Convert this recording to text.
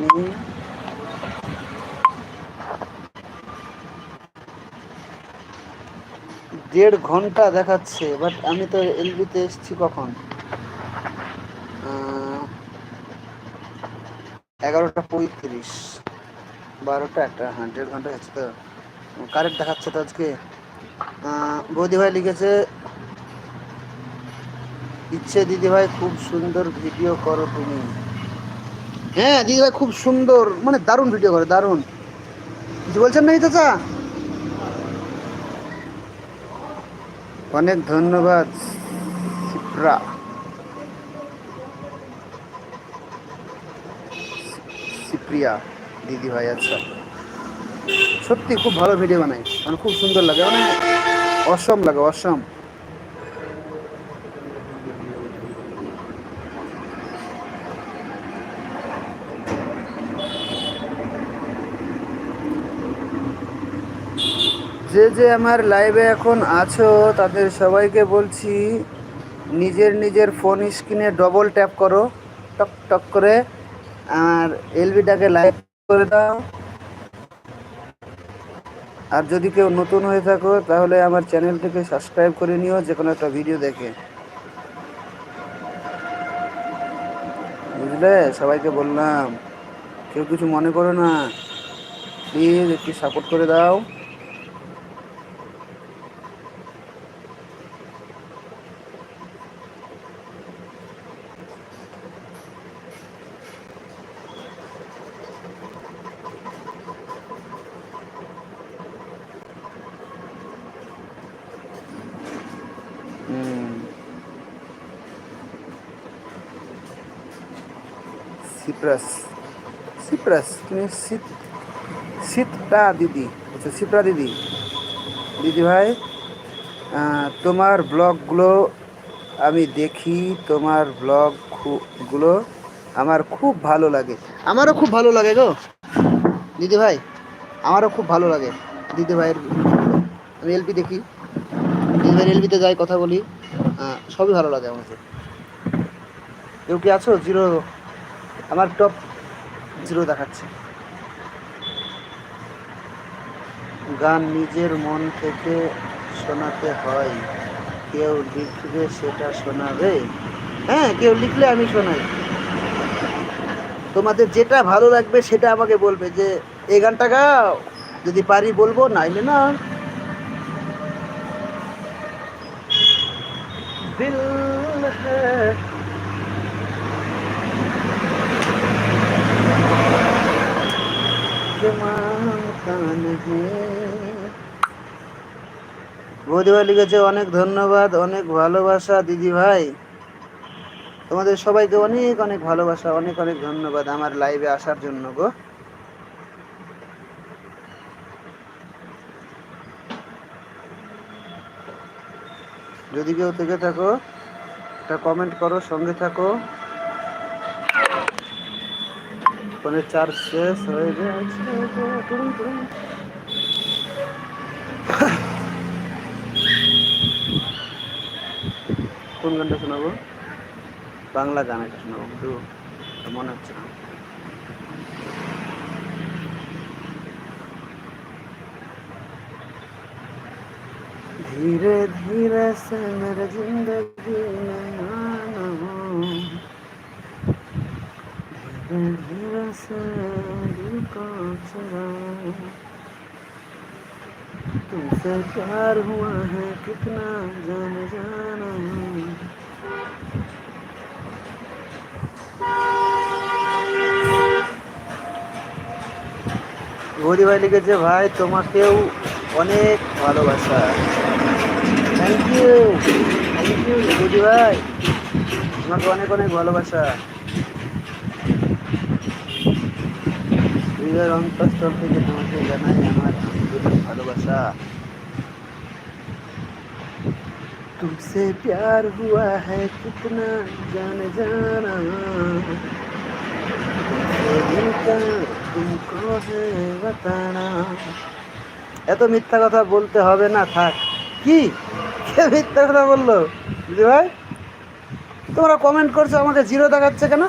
আমি দেড় ঘণ্টা দেখাচ্ছে বাট আমি তো এলবিতে এসেছি কখন? এগারোটা পঁয়ত্রিশ, বারোটা একটা হ্যাঁ দেড় ঘণ্টা হচ্ছে তো। কারেক্ট দেখাচ্ছে তো আজকে। বৌদি ভাই লিখেছে, ইচ্ছে দিদি ভাই খুব সুন্দর ভিডিও করো তুমি। হ্যাঁ দিদি ভাই খুব সুন্দর মানে দারুণ ভিডিও করে, দারুণ। কিছু বলছেন নাকি চাচা? অনেক ধন্যবাদ সিপ্রা সিপ্রিয়া দিদি ভাই আচ্ছা। সত্যি খুব ভালো ভিডিও বানায় মানে খুব সুন্দর লাগে মানে অসম লাগে, অসম। যে যে আমার লাইভে এখন আছো, তাদের সবাইকে বলছি, নিজের নিজের ফোন স্ক্রিনে ডবল ট্যাপ করো, টক টক করে, আর এলবিটাকে লাইভ করে দাও। আর যদি কেউ নতুন হয়ে থাকো, তাহলে আমার চ্যানেলটিকে সাবস্ক্রাইব করে নিও, যে কোনো একটা ভিডিও দেখে। বুঝলে? সবাইকে বললাম, কেউ কিছু মনে করো না। প্লিজ একটু সাপোর্ট করে দাও। সিপ্রাস। সিপ্রাস, তুমি শীত শীতটা দিদি। আচ্ছা সিপ্রা দিদি। দিদি ভাই তোমার ব্লগগুলো আমি দেখি, তোমার ব্লগগুলো আমার খুব ভালো লাগে। আমারও খুব ভালো লাগে গো। দিদি ভাই, আমারও খুব ভালো লাগে। দিদি ভাইয়ের, আমি এলপি দেখি। ভাইয়ের এলপিতে যাই, কথা বলি সবই ভালো লাগে আমাকে। কেউ কি আছো? জিরো, আমার টপ জিরো দেখাচ্ছে। গান নিজের মন থেকে শোনাতে হয়। কেউ লিখবে সেটা শোনাবে। হ্যাঁ কেউ লিখলে আমি শোনাই। তোমাদের যেটা ভালো লাগবে সেটা আমাকে বলবে যে এই গানটা গাও। যদি পারি বলব, নাইলে না। দিল হ্যাঁ বৌদিভাই লিখেছে অনেক ধন্যবাদ অনেক ভালোবাসা দিদি ভাই তোমাদের সবাইকে অনেক অনেক ভালোবাসা অনেক অনেক ধন্যবাদ আমার লাইভে আসার জন্য গো যদি কেউ থেকে থাকো, একটা কমেন্ট করো, সঙ্গে থাকো। ফোনের চার্জ শেষ হয়ে গেছে। কোন গানটা শোনাবো? বাংলা গান একটা শোনাবো, কিন্তু মনে হচ্ছে না। धीरे धीरे से मेरे जिंदगी में आना धीरे धीरे से दिल को चुरा तुमसे प्यार हुआ है कितना जान जाना গৌরী ভাই লিখেছে ভাই তোমাকেও অনেক ভালোবাসা thank you thank you Gauri ভাই তোমাকে অনেক অনেক ভালোবাসা হৃদয়ের অন্তঃস্থল থেকে তোমাকে জানাই আমার আন্তরিক ভালোবাসা तुमसे प्यार हुआ है कितना जान जाना तुमसे मिलकर तुमको है बताना এত মিথ্যা কথা বলতে হবে না, থাক। কি? কে মিথ্যা কথা বলল? দিদি ভাই? তোমরা কমেন্ট করছ, আমাকে জিরো দেখাচ্ছে কেন?